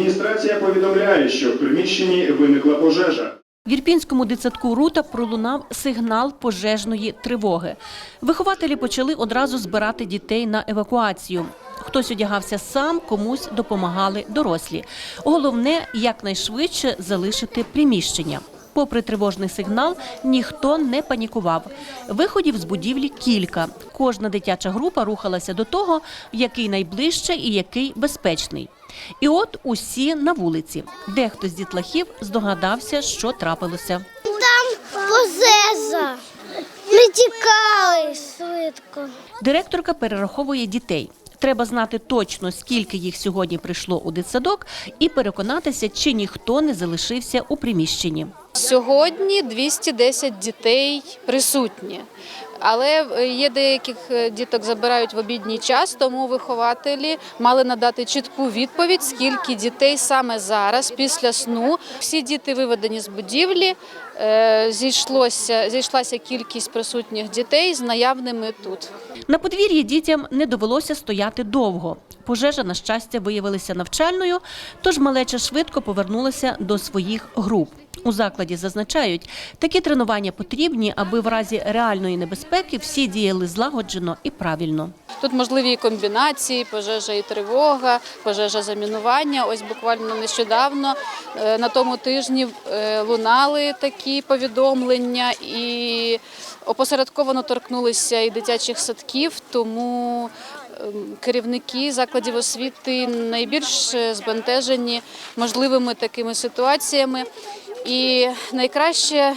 Адміністрація повідомляє, що в приміщенні виникла пожежа. В Ірпінському дитсадку Рута пролунав сигнал пожежної тривоги. Вихователі почали одразу збирати дітей на евакуацію. Хтось одягався сам, комусь допомагали дорослі. Головне якнайшвидше залишити приміщення. Попри тривожний сигнал, ніхто не панікував. Виходів з будівлі кілька. Кожна дитяча група рухалася до того, який найближче і який безпечний. І от усі на вулиці. Дехто з дітлахів здогадався, що трапилося. Там пожежа. Ми тікали швидко. Директорка перераховує дітей. Треба знати точно, скільки їх сьогодні прийшло у дитсадок, і переконатися, чи ніхто не залишився у приміщенні. Сьогодні 210 дітей присутні. Але е, є деяких е, діток забирають в обідній час, тому вихователі мали надати чітку відповідь, скільки дітей саме зараз, після сну. Всі діти виведені з будівлі. е, Зійшлося, зійшлася кількість присутніх дітей з наявними тут. На подвір'ї дітям не довелося стояти довго. Пожежа, на щастя, виявилася навчальною, тож малеча швидко повернулася до своїх груп. У закладі зазначають, такі тренування потрібні, аби в разі реальної небезпеки всі діяли злагоджено і правильно. Тут можливі комбінації, пожежа і тривога, пожежа замінування. Ось буквально нещодавно е, на тому тижні е, лунали такі повідомлення і опосередковано торкнулися і дитячих садків, тому ем, керівники закладів освіти найбільш збентежені можливими такими ситуаціями. І найкраще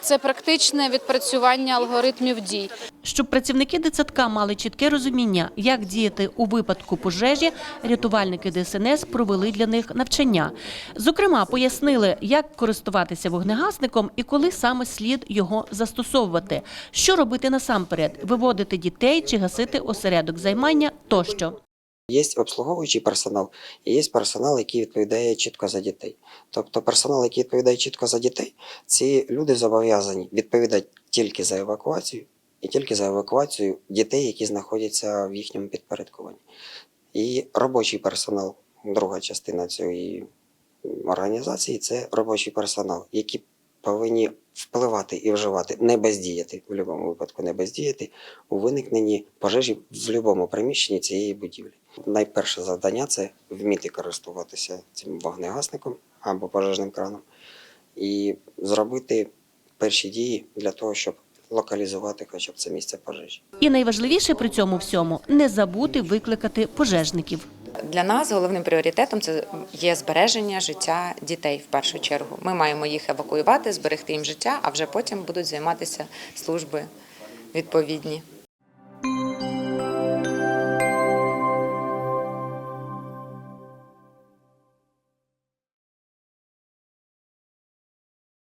це практичне відпрацювання алгоритмів дій. Щоб працівники дитсадка мали чітке розуміння, як діяти у випадку пожежі, рятувальники ДСНС провели для них навчання. Зокрема, пояснили, як користуватися вогнегасником і коли саме слід його застосовувати, що робити насамперед, виводити дітей чи гасити осередок займання тощо. Є обслуговуючий персонал і є персонал, який відповідає чітко за дітей. Тобто персонал, який відповідає чітко за дітей, ці люди зобов'язані відповідати тільки за евакуацію і тільки за евакуацію дітей, які знаходяться в їхньому підпорядкуванні. І робочий персонал, друга частина цієї організації це робочий персонал, які повинні впливати і вживати, не бездіяти, в будь-якому випадку не бездіяти у виникненні пожежі в будь-якому приміщенні цієї будівлі. Найперше завдання це вміти користуватися цим вогнегасником або пожежним краном і зробити перші дії для того, щоб локалізувати хоча б це місце пожежі. І найважливіше при цьому всьому не забути викликати пожежників. Для нас головним пріоритетом це є збереження життя дітей в першу чергу. Ми маємо їх евакуювати, зберегти їм життя, а вже потім будуть займатися служби відповідні.